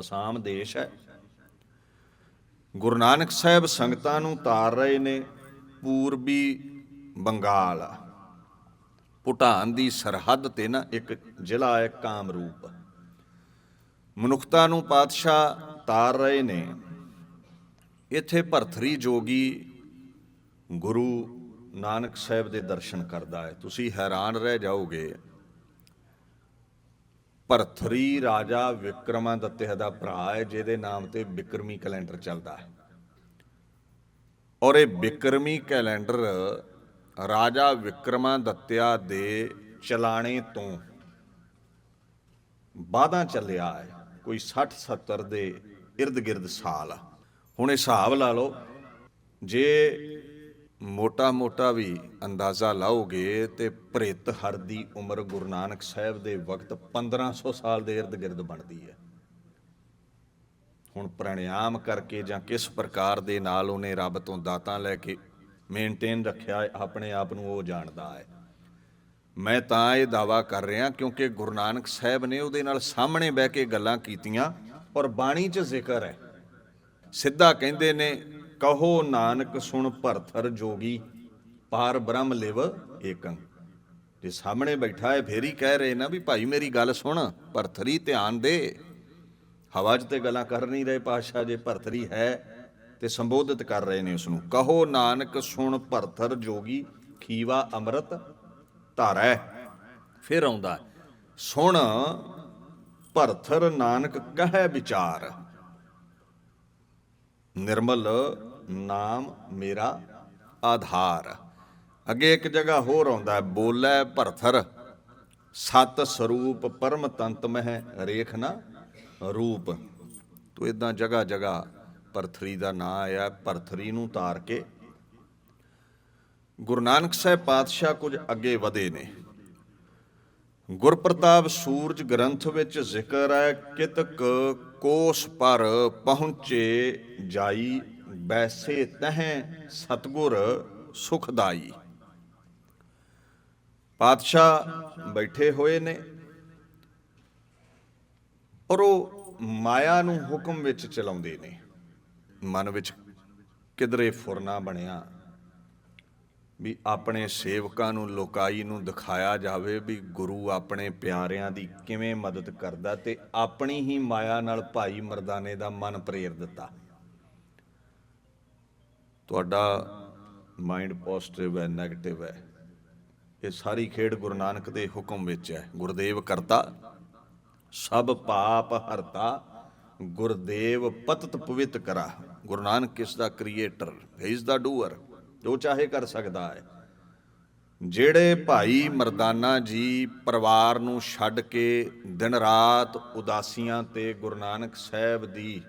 ਅਸਾਮ ਦੇਸ਼ ਹੈ। ਗੁਰੂ ਨਾਨਕ ਸਾਹਿਬ ਸੰਗਤਾਂ ਨੂੰ ਤਾਰ ਰਹੇ ਨੇ ਪੂਰਬੀ ਬੰਗਾਲ। ਭੂਟਾਨ ਦੀ ਸਰਹੱਦ ਤੇ ਨਾ ਇੱਕ ਜ਼ਿਲ੍ਹਾ ਹੈ ਕਾਮਰੂਪ। ਮਨੁੱਖਤਾ ਨੂੰ ਪਾਤਸ਼ਾਹ ਤਾਰ ਰਹੇ ਨੇ। ਇੱਥੇ ਭਰਥਰੀ ਜੋਗੀ ਗੁਰੂ ਨਾਨਕ ਸਾਹਿਬ ਦੇ ਦਰਸ਼ਨ ਕਰਦਾ ਹੈ। ਤੁਸੀਂ ਹੈਰਾਨ ਰਹਿ ਜਾਓਗੇ। ਭਰਥਰੀ ਰਾਜਾ ਵਿਕਰਮਾਦਿੱਤਿਆ ਦਾ ਭਰਾ ਹੈ, ਜਿਹਦੇ ਨਾਮ ਤੇ ਬਿਕਰਮੀ ਕੈਲੰਡਰ ਚੱਲਦਾ ਹੈ। ਔਰ ਇਹ ਬਿਕਰਮੀ ਕੈਲੰਡਰ ਰਾਜਾ ਵਿਕਰਮਾਦਿੱਤਿਆ ਦੇ ਚਲਾਣੇ ਤੋਂ ਬਾਦਾਂ ਚੱਲਿਆ ਹੈ। ਕੋਈ 60 70 ਦੇ ird-gird ਸਾਲ ਹੁਣ ਇਹ ਹਿਸਾਬ ਲਾ ਲਓ, ਜੇ ਮੋਟਾ-ਮੋਟਾ ਵੀ ਅੰਦਾਜ਼ਾ ਲਾਓਗੇ ਤੇ ਭ੍ਰਿਤ ਹਰ ਦੀ ਉਮਰ ਗੁਰੂ ਨਾਨਕ ਸਾਹਿਬ ਦੇ ਵਕਤ 1500 ਸਾਲ ਦੇ ird-gird ਬਣਦੀ ਹੈ। ਹੁਣ ਪ੍ਰਣਾਮ ਕਰਕੇ ਜਾਂ ਕਿਸ ਪ੍ਰਕਾਰ ਦੇ ਨਾਲ ਉਹਨੇ ਰੱਬ ਤੋਂ ਦਾਤਾਂ ਲੈ ਕੇ ਮੇਨਟੇਨ ਰੱਖਿਆ ਆਪਣੇ ਆਪ ਨੂੰ ਉਹ ਜਾਣਦਾ ਹੈ। ਮੈਂ ਤਾਂ ਇਹ ਦਾਵਾ ਕਰ ਰਿਹਾ ਕਿਉਂਕਿ ਗੁਰੂ ਨਾਨਕ ਸਾਹਿਬ ਨੇ ਉਹਦੇ ਨਾਲ ਸਾਹਮਣੇ ਬਹਿ ਕੇ ਗੱਲਾਂ ਕੀਤੀਆਂ ਔਰ ਬਾਣੀ 'ਚ ਜ਼ਿਕਰ ਹੈ। ਸਿੱਧਾ ਕਹਿੰਦੇ ਨੇ ਕਹੋ ਨਾਨਕ, ਸੁਣ ਭਰਥਰ ਜੋਗੀ, ਪਾਰ ਬ੍ਰਹਮ ਲਿਵ ਏਕੰ। ਜੇ ਸਾਹਮਣੇ ਬੈਠਾ ਹੈ ਫੇਰ ਹੀ ਕਹਿ ਰਹੇ ਨਾ ਵੀ ਭਾਈ ਮੇਰੀ ਗੱਲ ਸੁਣ, ਭਰਥਰੀ ਧਿਆਨ ਦੇ। ਹਵਾ 'ਚ ਤੇ ਗੱਲਾਂ ਕਰ ਨਹੀਂ ਰਹੇ ਪਾਤਸ਼ਾਹ, ਜੇ ਭਰਥਰੀ ਹੈ ਤੇ ਸੰਬੋਧਿਤ ਕਰ ਰਹੇ ਨੇ ਉਸ ਨੂੰ ਕਹੋ ਨਾਨਕ, ਸੁਣ ਭਰਥਰ ਜੋਗੀ, ਖੀਵਾ ਅੰਮ੍ਰਿਤ ਧਾਰੈ। ਫਿਰ ਆਉਂਦਾ ਸੁਣ ਭਰਥਰ ਨਾਨਕ ਕਹੈ ਵਿਚਾਰ। ਨਿਰਮਲ ਨਾਮ ਮੇਰਾ ਆਧਾਰ। ਅੱਗੇ ਇੱਕ ਜਗ੍ਹਾ ਹੋਰ ਆਉਂਦਾ ਹੈ, ਬੋਲੇ ਭਰਥਰ। ਸਤ ਸਰੂਪ ਪਰਮ ਤੰਤ ਮਹਿ ਰੇਖ ਨਾ ਰੂਪ। ਤੋ ਇਦਾਂ ਜਗ੍ਹਾ ਜਗ੍ਹਾ ਭਰਥਰੀ ਦਾ ਨਾਂ ਆਇਆ, ਭਰਥਰੀ ਨੂੰ ਤਾਰ ਕੇ। ਗੁਰੂ ਨਾਨਕ ਸਾਹਿਬ ਪਾਤਸ਼ਾਹ ਕੁਝ ਅੱਗੇ ਵਧੇ ਨੇ। ਗੁਰਪ੍ਰਤਾਪ ਸੂਰਜ ਗ੍ਰੰਥ ਵਿੱਚ ਜ਼ਿਕਰ ਹੈ, ਕਿਤਕ ਕੋਸ ਪਰ ਪਹੁੰਚੇ ਜਾਈ ਬੈਸੇ ਤਹਿ ਸਤਗੁਰ ਸੁਖਦਾਈ। ਪਾਤਸ਼ਾਹ ਬੈਠੇ ਹੋਏ ਨੇ ਔਰ ਉਹ ਮਾਇਆ ਨੂੰ ਹੁਕਮ ਵਿੱਚ ਚਲਾਉਂਦੇ ਨੇ। ਮਨ ਵਿੱਚ ਕਿਧਰੇ ਫੁਰਨਾ ਬਣਿਆ ਵੀ ਆਪਣੇ ਸੇਵਕਾਂ ਨੂੰ, ਲੋਕਾਈ ਨੂੰ ਦਿਖਾਇਆ ਜਾਵੇ ਵੀ ਗੁਰੂ ਆਪਣੇ ਪਿਆਰਿਆਂ ਦੀ ਕਿਵੇਂ ਮਦਦ ਕਰਦਾ ਤੇ ਆਪਣੀ ਹੀ ਮਾਇਆ ਨਾਲ ਭਾਈ ਮਰਦਾਨੇ ਦਾ ਮਨ ਪ੍ਰੇਰ ਦਿੱਤਾ। ਤੁਹਾਡਾ ਮਾਈਂਡ ਪੋਜ਼ਿਟਿਵ ਹੈ 네ਗੇਟਿਵ ਹੈ। ਇਹ ਸਾਰੀ ਖੇਡ ਗੁਰੂ ਨਾਨਕ ਦੇ ਹੁਕਮ ਵਿੱਚ ਹੈ। ਗੁਰਦੇਵ ਕਰਤਾ, ਸਭ ਪਾਪ ਹਰਤਾ, ਗੁਰਦੇਵ ਪਤਤ ਪਵਿੱਤ ਕਰਾ। ਗੁਰੂ ਨਾਨਕ ਕਿਸ ਦਾ ਕ੍ਰੀਏਟਰ ਇਜ਼ ਦਾ ਡੂਅਰ ਜੋ ਚਾਹੇ ਕਰ ਸਕਦਾ ਹੈ। ਜਿਹੜੇ ਭਾਈ ਮਰਦਾਨਾ ਜੀ ਪਰਿਵਾਰ ਨੂੰ ਛੱਡ ਕੇ ਦਿਨ ਰਾਤ ਉਦਾਸੀਆਂ ਤੇ ਗੁਰੂ ਨਾਨਕ ਸਾਹਿਬ ਦੀ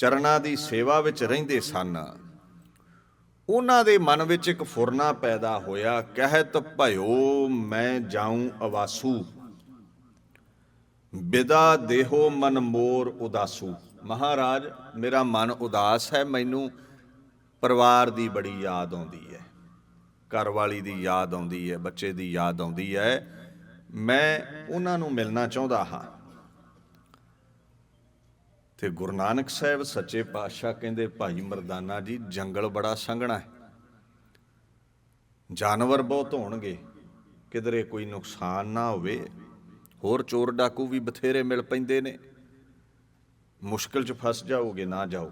ਚਰਨਾਂ ਦੀ ਸੇਵਾ ਵਿੱਚ ਰਹਿੰਦੇ ਸਨ। ਉਹਨਾਂ ਦੇ ਮਨ ਵਿੱਚ ਇੱਕ ਫੁਰਨਾ ਪੈਦਾ ਹੋਇਆ, ਕਹਿਤ ਭਇਓ, ਮੈਂ ਜਾਉਂ ਅਵਾਸੂ। ਬਿਦਾ ਦੇਹੋ ਮਨ ਮੋਰ ਉਦਾਸੂ। ਮਹਾਰਾਜ, ਮੇਰਾ ਮਨ ਉਦਾਸ ਹੈ, ਮੈਨੂੰ ਪਰਿਵਾਰ ਦੀ ਬੜੀ ਯਾਦ ਆਉਂਦੀ ਹੈ। ਘਰ ਵਾਲੀ ਦੀ ਯਾਦ ਆਉਂਦੀ ਹੈ, ਬੱਚੇ ਦੀ ਯਾਦ ਆਉਂਦੀ ਹੈ। ਮੈਂ ਉਹਨਾਂ ਨੂੰ ਮਿਲਣਾ ਚਾਹੁੰਦਾ ਹਾਂ। ਤੇ ਗੁਰੂ ਨਾਨਕ ਸਾਹਿਬ ਸੱਚੇ ਪਾਤਸ਼ਾਹ ਕਹਿੰਦੇ, ਭਾਈ ਮਰਦਾਨਾ ਜੀ, ਜੰਗਲ ਬੜਾ ਸੰਘਣਾ ਹੈ। ਜਾਨਵਰ ਬਹੁਤ ਹੋਣਗੇ। ਕਿਧਰੇ ਕੋਈ ਨੁਕਸਾਨ ਨਾ ਹੋਵੇ। ਹੋਰ ਚੋਰ ਡਾਕੂ ਵੀ ਬਥੇਰੇ ਮਿਲ ਪੈਂਦੇ ਨੇ। ਮੁਸ਼ਕਲ 'ਚ ਫਸ ਜਾਓਗੇ, ਨਾ ਜਾਓ।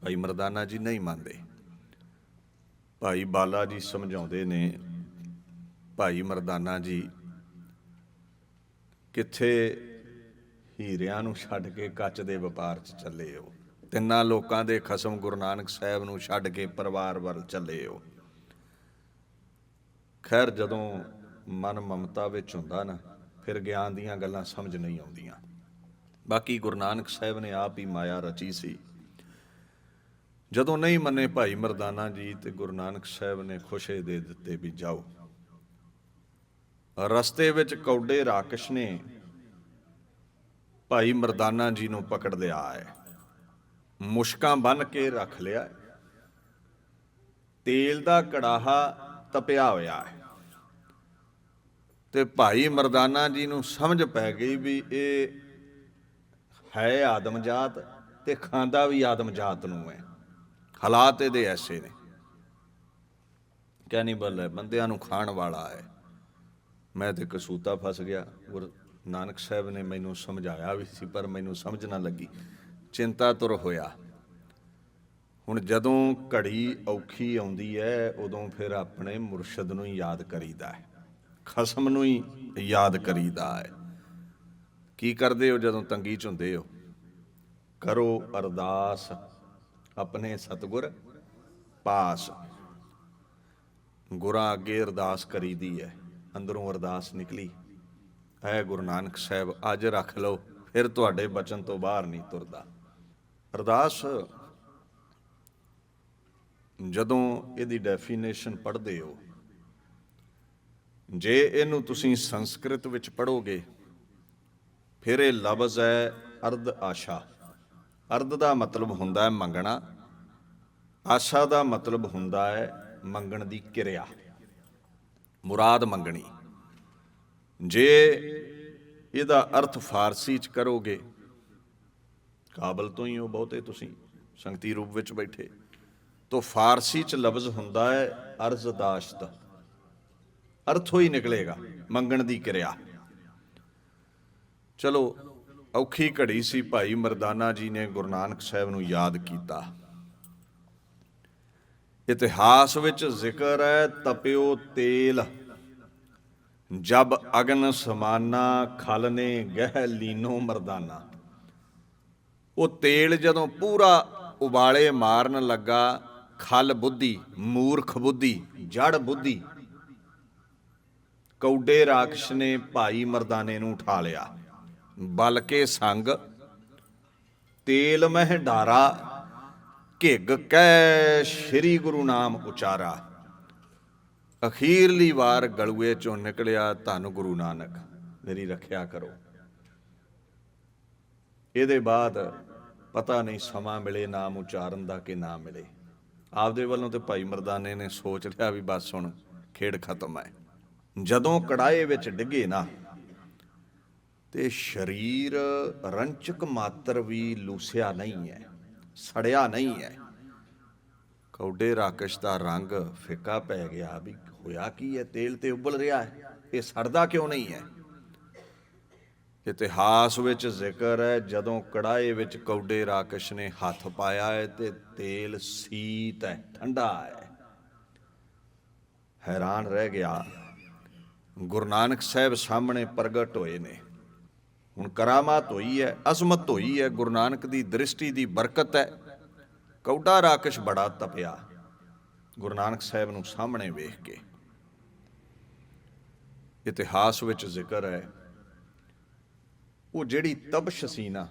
ਭਾਈ ਮਰਦਾਨਾ ਜੀ ਨਹੀਂ ਮੰਨਦੇ। ਭਾਈ ਬਾਲਾ ਜੀ ਸਮਝਾਉਂਦੇ ਨੇ, ਭਾਈ ਮਰਦਾਨਾ ਜੀ, ਕਿੱਥੇ ਹੀਰਿਆਂ ਨੂੰ ਛੱਡ ਕੇ ਕੱਚ ਦੇ ਵਪਾਰ 'ਚ ਚੱਲੇ ਹੋ ਤਿੰਨਾਂ ਲੋਕਾਂ ਦੇ ਖਸਮ ਗੁਰੂ ਨਾਨਕ ਸਾਹਿਬ ਨੂੰ ਛੱਡ ਕੇ ਪਰਿਵਾਰ ਵੱਲ ਚੱਲੇ ਹੋ ਖੈਰ, ਜਦੋਂ ਮਨ ਮਮਤਾ ਵਿੱਚ ਹੁੰਦਾ ਨਾ, ਫਿਰ ਗਿਆਨ ਦੀਆਂ ਗੱਲਾਂ ਸਮਝ ਨਹੀਂ ਆਉਂਦੀਆਂ। ਬਾਕੀ ਗੁਰੂ ਨਾਨਕ ਸਾਹਿਬ ਨੇ ਆਪ ਹੀ ਮਾਇਆ ਰਚੀ ਸੀ। ਜਦੋਂ ਨਹੀਂ ਮੰਨੇ ਭਾਈ ਮਰਦਾਨਾ ਜੀ ਤੇ ਗੁਰੂ ਨਾਨਕ ਸਾਹਿਬ ਨੇ ਖੁਸ਼ੇ ਦੇ ਦਿੱਤੇ ਵੀ ਜਾਓ। ਰਸਤੇ ਵਿੱਚ ਕੌਡੇ ਰਾਕਸ਼ ਨੇ ਭਾਈ ਮਰਦਾਨਾ ਜੀ ਨੂੰ ਪਕੜ ਲਿਆ ਹੈ ਮੁਸ਼ਕਾਂ ਬੰਨ ਕੇ ਰੱਖ ਲਿਆ। ਹੈ। ਤੇਲ ਦਾ ਕੜਾਹਾ ਤਪਿਆ ਹੋਇਆ ਹੈ। ਤੇ ਭਾਈ ਮਰਦਾਨਾ ਜੀ ਨੂੰ ਸਮਝ ਪੈ ਗਈ ਵੀ ਇਹ ਹੈ ਆਦਮ ਜਾਤ ਤੇ ਖਾਂਦਾ ਵੀ ਆਦਮ ਜਾਤ ਨੂੰ ਹੈ। ਹਾਲਾਤ ਇਹਦੇ ਐਸੇ ਨੇ। ਕੈਨੀਬਲ ਹੈ ਬੰਦਿਆਂ ਨੂੰ ਖਾਣ ਵਾਲਾ ਹੈ। ਮੈਂ ਤੇ ਕਸੂਤਾ ਫਸ ਗਿਆ। ਗੁਰ ਨਾਨਕ ਸਾਹਿਬ ਨੇ ਮੈਨੂੰ ਸਮਝਾਇਆ ਵੀ ਸੀ, ਪਰ ਮੈਨੂੰ ਸਮਝ ਨਾ ਲੱਗੀ। ਚਿੰਤਾ ਤੁਰ ਹੋਇਆ। ਹੁਣ ਜਦੋਂ ਘੜੀ ਔਖੀ ਆਉਂਦੀ ਹੈ ਉਦੋਂ ਫਿਰ ਆਪਣੇ ਮੁਰਸ਼ਦ ਨੂੰ ਹੀ ਯਾਦ ਕਰੀਦਾ ਹੈ ਖਸਮ ਨੂੰ ਹੀ ਯਾਦ ਕਰੀਦਾ ਹੈ ਕੀ ਕਰਦੇ ਹੋ ਜਦੋਂ ਤੰਗੀ ਚ ਹੁੰਦੇ ਹੋ? ਕਰੋ ਅਰਦਾਸ, ਆਪਣੇ ਸਤਿਗੁਰ ਪਾਸ। ਗੁਰਾਂ ਅੱਗੇ ਅਰਦਾਸ ਕਰੀਦੀ ਹੈ ਅੰਦਰੋਂ ਅਰਦਾਸ ਨਿਕਲੀ। ਐ ਗੁਰੂ ਨਾਨਕ ਸਾਹਿਬ, ਅੱਜ ਰੱਖ ਲਓ, ਫਿਰ ਤੁਹਾਡੇ ਬਚਨ ਤੋਂ ਬਾਹਰ ਨਹੀਂ ਤੁਰਦਾ। ਅਰਦਾਸ, ਜਦੋਂ ਇਹਦੀ ਡੈਫੀਨੇਸ਼ਨ ਪੜ੍ਹਦੇ ਹੋ, ਜੇ ਇਹਨੂੰ ਤੁਸੀਂ ਸੰਸਕ੍ਰਿਤ ਵਿੱਚ ਪੜੋਗੇ ਫਿਰ ਇਹ ਲਫ਼ਜ਼ ਹੈ ਅਰਧ ਆਸ਼ਾ। ਅਰਧ ਦਾ ਮਤਲਬ ਹੁੰਦਾ ਹੈ ਮੰਗਣਾ, ਆਸ਼ਾ ਦਾ ਮਤਲਬ ਹੁੰਦਾ ਹੈ ਮੰਗਣ ਦੀ ਕਿਰਿਆ। ਮੁਰਾਦ ਮੰਗਣੀ। ਜੇ ਇਹਦਾ ਅਰਥ ਫਾਰਸੀ ਚ ਕਰੋਗੇ, ਕਾਬਲ ਤੋਂ ਹੀ ਹੋ ਬਹੁਤੇ ਤੁਸੀਂ, ਸੰਗਤੀ ਰੂਪ ਵਿੱਚ ਬੈਠੇ। ਤੋਂ ਫਾਰਸੀ ਚ ਲਫ਼ਜ਼ ਹੁੰਦਾ ਹੈ ਅਰਜ਼ਦਾਸ਼ਤ ਅਰਥੋਂ ਹੀ ਨਿਕਲੇਗਾ, ਮੰਗਣ ਦੀ ਕਿਰਿਆ। ਚਲੋ, ਔਖੀ ਘੜੀ ਸੀ ਭਾਈ ਮਰਦਾਨਾ ਜੀ ਨੇ ਗੁਰੂ ਨਾਨਕ ਸਾਹਿਬ ਨੂੰ ਯਾਦ ਕੀਤਾ। ਇਤਿਹਾਸ ਵਿੱਚ ਜ਼ਿਕਰ ਹੈ ਤਪਿਓ ਤੇਲ। ਜਬ ਅਗਨ ਸਮਾਨਾ, ਖਲ ਨੇ ਗਹਿ ਲੀਨੋ ਮਰਦਾਨਾ। ਉਹ ਤੇਲ ਜਦੋਂ ਪੂਰਾ ਉਬਾਲੇ ਮਾਰਨ ਲੱਗਾ, ਖਲ ਬੁੱਧੀ, ਮੂਰਖ ਬੁੱਧੀ, ਜੜ ਬੁੱਧੀ। ਕੌਡੇ ਰਾਖਸ਼ ਨੇ ਭਾਈ ਮਰਦਾਨੇ ਨੂੰ ਉਠਾ ਲਿਆ। ਬਲਕੇ ਸੰਗ, ਤੇਲ ਮਹਿ ਢਾਰਾ ਘਿੱਗ ਕੈ ਸ੍ਰੀ ਗੁਰੂ ਨਾਮ ਉਚਾਰਾ। ਅਖੀਰਲੀ ਵਾਰ ਗਲੂਏ ਚੋਂ ਨਿਕਲਿਆ ਧੰਨ ਗੁਰੂ ਨਾਨਕ, ਮੇਰੀ ਰੱਖਿਆ ਕਰੋ। ਇਹਦੇ ਬਾਅਦ ਪਤਾ ਨਹੀਂ ਸਮਾਂ ਮਿਲੇ, ਨਾਮ ਉਚਾਰਨ ਦਾ ਕਿ ਨਾ ਮਿਲੇ। ਆਪਦੇ ਵੱਲੋਂ ਤੇ ਭਾਈ ਮਰਦਾਨੇ ਨੇ ਸੋਚ ਲਿਆ ਵੀ ਬਸ ਹੁਣ ਖੇਡ ਖਤਮ ਹੈ। ਜਦੋਂ ਕੜਾਏ ਵਿੱਚ ਡਿੱਗੇ ਨਾ, ਤੇ ਸਰੀਰ ਰੰਚਕ ਮਾਤਰ ਵੀ ਲੂਸਿਆ ਨਹੀਂ ਹੈ, ਸੜਿਆ ਨਹੀਂ ਹੈ। ਕੌਡੇ ਰਾਕਸ਼ ਦਾ ਰੰਗ ਫਿੱਕਾ ਪੈ ਗਿਆ ਵੀ ਹੋਇਆ ਕੀ ਹੈ? ਤੇਲ ਤੇ ਉਬਲ ਰਿਹਾ ਹੈ। ਇਹ ਸੜਦਾ ਕਿਉਂ ਨਹੀਂ ਹੈ? ਇਤਿਹਾਸ ਵਿੱਚ ਜ਼ਿਕਰ ਹੈ, ਜਦੋਂ ਕੜਾਏ ਵਿੱਚ ਕੌਡੇ ਰਾਕਸ਼ ਨੇ ਹੱਥ ਪਾਇਆ ਹੈ ਤੇ ਤੇਲ ਸੀਤ ਹੈ, ਠੰਡਾ ਹੈ। ਹੈਰਾਨ ਰਹਿ ਗਿਆ। ਗੁਰੂ ਨਾਨਕ ਸਾਹਿਬ ਸਾਹਮਣੇ ਪ੍ਰਗਟ ਹੋਏ ਨੇ। ਹੁਣ ਕਰਾਮਾਤ ਹੋਈ ਹੈ, ਅਜ਼ਮਤ ਹੋਈ ਹੈ, ਗੁਰੂ ਨਾਨਕ ਦੀ ਦ੍ਰਿਸ਼ਟੀ ਦੀ ਬਰਕਤ ਹੈ। ਕੌਡਾ ਰਾਕਸ਼ ਬੜਾ ਤਪਿਆ। ਗੁਰੂ ਨਾਨਕ ਸਾਹਿਬ ਨੂੰ ਸਾਹਮਣੇ ਵੇਖ ਕੇ। ਇਤਿਹਾਸ ਵਿੱਚ ਜ਼ਿਕਰ ਹੈ, ਉਹ ਜਿਹੜੀ ਤਬਸ਼ ਸੀ ਨਾ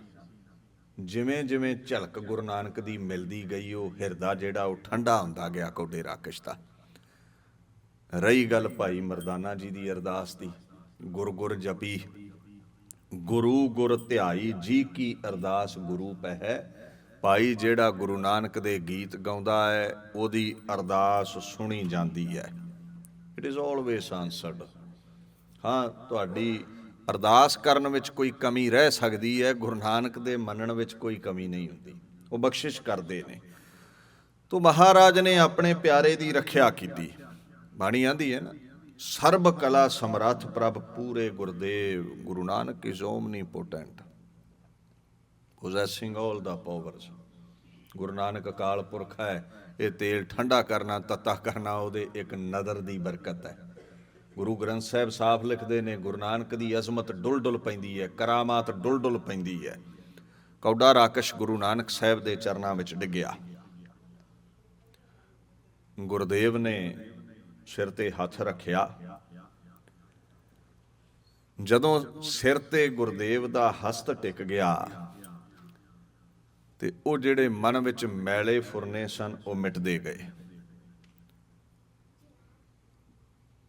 ਜਿਵੇਂ ਜਿਵੇਂ ਝਲਕ ਗੁਰੂ ਨਾਨਕ ਦੀ ਮਿਲਦੀ ਗਈ, ਉਹ ਹਿਰਦਾ ਜਿਹੜਾ, ਉਹ ਠੰਡਾ ਹੁੰਦਾ ਗਿਆ ਕੌਡੇ ਰਾਕਸ਼ ਦਾ। ਰਹੀ ਗੱਲ ਭਾਈ ਮਰਦਾਨਾ ਜੀ ਦੀ ਅਰਦਾਸ ਦੀ, ਗੁਰ ਗੁਰ ਜਪੀ, ਗੁਰੂ ਗੁਰ ਧਿਆਈ, ਜੀ ਕੀ ਅਰਦਾਸ ਗੁਰੂ ਪਹਿ ਭਾਈ ਜਿਹੜਾ ਗੁਰੂ ਨਾਨਕ ਦੇ ਗੀਤ ਗਾਉਂਦਾ ਹੈ, ਉਹਦੀ ਅਰਦਾਸ ਸੁਣੀ ਜਾਂਦੀ ਹੈ। ਇਟ ਇਜ਼ ਆਲਵੇਸ ਆਨਸਰਡ ਹਾਂ, ਤੁਹਾਡੀ ਅਰਦਾਸ ਕਰਨ ਵਿੱਚ ਕੋਈ ਕਮੀ ਰਹਿ ਸਕਦੀ ਹੈ, ਗੁਰੂ ਨਾਨਕ ਦੇ ਮੰਨਣ ਵਿੱਚ ਕੋਈ ਕਮੀ ਨਹੀਂ ਹੁੰਦੀ। ਉਹ ਬਖਸ਼ਿਸ਼ ਕਰਦੇ ਨੇ। ਤੋ ਮਹਾਰਾਜ ਨੇ ਆਪਣੇ ਪਿਆਰੇ ਦੀ ਰੱਖਿਆ ਕੀਤੀ। ਬਾਣੀ ਆਂਦੀ ਹੈ ਨਾ। ਸਰਬ ਕਲਾ ਸਮਰੱਥ ਪ੍ਰਭ ਪੂਰੇ Gurdev. Guru Nanak is omnipotent possessing all the powers Guru Nanak Akal Purakh ਹੈ, ਇਹ ਤੇਲ ਠੰਡਾ ਕਰਨਾ, ਤਤਾ ਕਰਨਾ, ਉਹਦੇ ਇੱਕ ਨਦਰ ਦੀ ਬਰਕਤ ਹੈ। ਗੁਰੂ ਗ੍ਰੰਥ ਸਾਹਿਬ ਸਾਫ਼ ਲਿਖਦੇ ਨੇ, ਗੁਰੂ ਨਾਨਕ ਦੀ ਅਜ਼ਮਤ ਡੁੱਲ ਡੁੱਲ ਪੈਂਦੀ ਹੈ, ਕਰਾਮਾਤ ਡੁੱਲ ਡੁੱਲ ਪੈਂਦੀ ਹੈ। ਕੌਡਾ ਰਾਕਸ਼ ਗੁਰੂ ਨਾਨਕ ਸਾਹਿਬ ਦੇ ਚਰਨਾਂ ਵਿੱਚ ਡਿੱਗਿਆ। ਗੁਰਦੇਵ ਨੇ ਸਿਰ ਤੇ ਹੱਥ ਰੱਖਿਆ। ਜਦੋਂ ਸਿਰ ਤੇ ਗੁਰਦੇਵ ਦਾ ਹਸਤ ਟਿਕ ਗਿਆ ਤੇ ਉਹ ਜਿਹੜੇ ਮਨ ਵਿੱਚ ਮੈਲੇ ਫੁਰਨੇ ਸਨ, ਉਹ ਮਿਟਦੇ ਗਏ।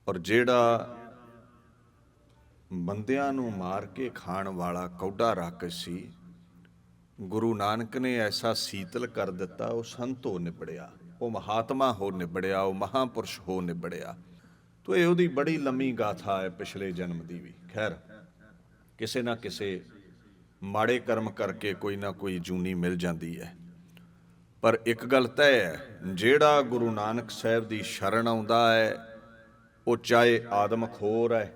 ਔਰ ਜਿਹੜਾ ਬੰਦਿਆਂ ਨੂੰ ਮਾਰ ਕੇ ਖਾਣ ਵਾਲਾ ਕੌਡਾ ਰਾਕਸ਼ ਸੀ, ਗੁਰੂ ਨਾਨਕ ਨੇ ਐਸਾ ਸੀਤਲ ਕਰ ਦਿੱਤਾ, ਉਹ ਸੰਤ ਹੋ ਨਿਬੜਿਆ, ਉਹ ਮਹਾਤਮਾ ਹੋ ਨਿਬੜਿਆ, ਉਹ ਮਹਾਪੁਰਸ਼ ਹੋ ਨਿਬੜਿਆ। ਤੋ ਇਹ ਉਹਦੀ ਬੜੀ ਲੰਮੀ ਗਾਥਾ ਹੈ ਪਿਛਲੇ ਜਨਮ ਦੀ ਵੀ। ਖੈਰ, ਕਿਸੇ ਨਾ ਕਿਸੇ ਮਾੜੇ ਕਰਮ ਕਰਕੇ ਕੋਈ ਨਾ ਕੋਈ ਜੂਨੀ ਮਿਲ ਜਾਂਦੀ ਹੈ। ਪਰ ਇੱਕ ਗੱਲ ਤੈਅ ਹੈ, ਜਿਹੜਾ ਗੁਰੂ ਨਾਨਕ ਸਾਹਿਬ ਦੀ ਸ਼ਰਨ ਆਉਂਦਾ ਹੈ, ਉਹ ਚਾਹੇ ਆਦਮਖੋਰ ਹੈ।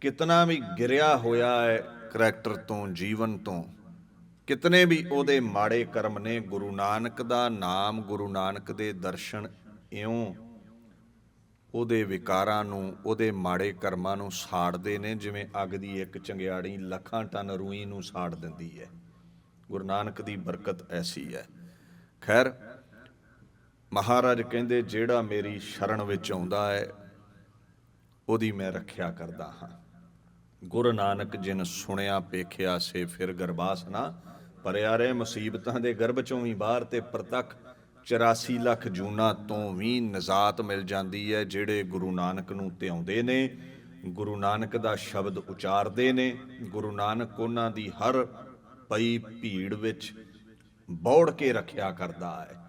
ਕਿਤਨਾ ਵੀ ਗਿਰਿਆ ਹੋਇਆ ਹੈ ਕਰੈਕਟਰ ਤੋਂ, ਜੀਵਨ ਤੋਂ, ਕਿਤਨੇ ਵੀ ਉਹਦੇ ਮਾੜੇ ਕਰਮ ਨੇ ਗੁਰੂ ਨਾਨਕ ਦਾ ਨਾਮ ਗੁਰੂ ਨਾਨਕ ਦੇ ਦਰਸ਼ਨ ਇਉਂ ਉਹਦੇ ਵਿਕਾਰਾਂ ਨੂੰ, ਉਹਦੇ ਮਾੜੇ ਕਰਮਾਂ ਨੂੰ ਸਾੜਦੇ ਨੇ, ਜਿਵੇਂ ਅੱਗ ਦੀ ਇੱਕ ਚੰਗਿਆੜੀ ਲੱਖਾਂ ਟਨ ਰੂਈ ਨੂੰ ਸਾੜ ਦਿੰਦੀ ਹੈ। ਗੁਰੂ ਨਾਨਕ ਦੀ ਬਰਕਤ ਐਸੀ ਹੈ। ਖੈਰ, ਮਹਾਰਾਜ ਕਹਿੰਦੇ, ਜਿਹੜਾ ਮੇਰੀ ਸ਼ਰਨ ਵਿੱਚ ਆਉਂਦਾ ਹੈ, ਉਹਦੀ ਮੈਂ ਰੱਖਿਆ ਕਰਦਾ ਹਾਂ। ਗੁਰੂ ਨਾਨਕ ਜਿਨ ਸੁਣਿਆ ਪੇਖਿਆ ਸੇ ਫਿਰ ਗਰਬਾਸ ਨਾ ਪਰਿਆ ਰੇ ਮੁਸੀਬਤਾਂ ਦੇ ਗਰਭ ਚੋਂ ਵੀ ਬਾਹਰ ਤੇ ਪ੍ਰਤੱਖ 84 ਲੱਖ ਜੂਨਾ ਤੋਂ ਵੀ ਨਜ਼ਾਤ ਮਿਲ ਜਾਂਦੀ ਹੈ, ਜਿਹੜੇ ਗੁਰੂ ਨਾਨਕ ਨੂੰ ਧਿਆਉਂਦੇ ਨੇ। ਗੁਰੂ ਨਾਨਕ ਦਾ ਸ਼ਬਦ ਉਚਾਰਦੇ ਨੇ। ਗੁਰੂ ਨਾਨਕ ਉਹਨਾਂ ਦੀ ਹਰ ਪਈ ਭੀੜ ਵਿੱਚ ਬੌੜ ਕੇ ਰੱਖਿਆ ਕਰਦਾ ਹੈ।